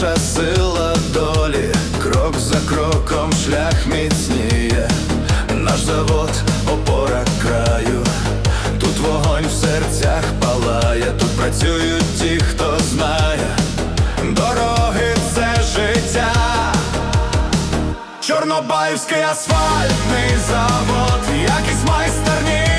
наша сила долі, крок за кроком шлях міцніє, наш завод опора краю, тут вогонь в серцях палає, тут працюють ті, хто знає, дороги це життя. Чорнобаївський асфальтний завод, якість майстерність і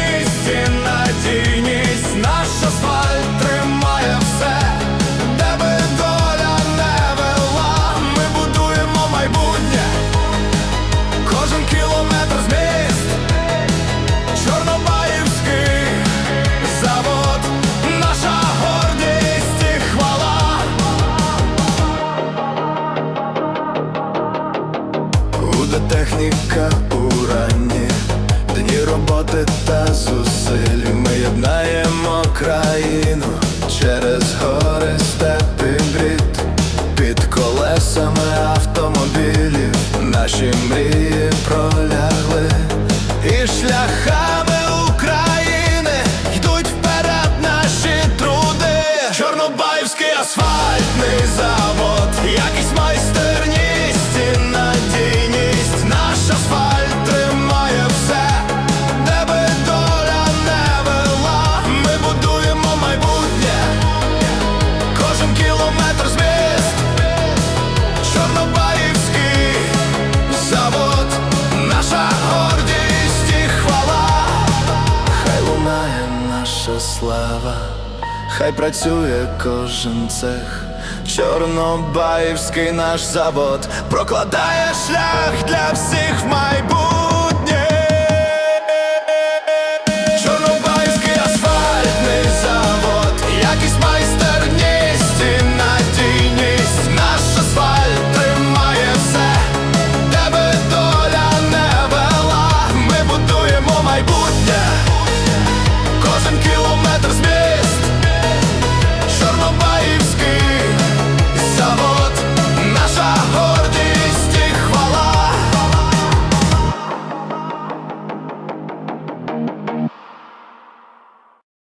техніка уранні, дні роботи та зусиль. Ми єднаємо країну через гори степи брід, під колесами автомобілів. Наші мрії слава. Хай працює кожен цех, Чорнобаївський наш завод прокладає шлях для всіх в.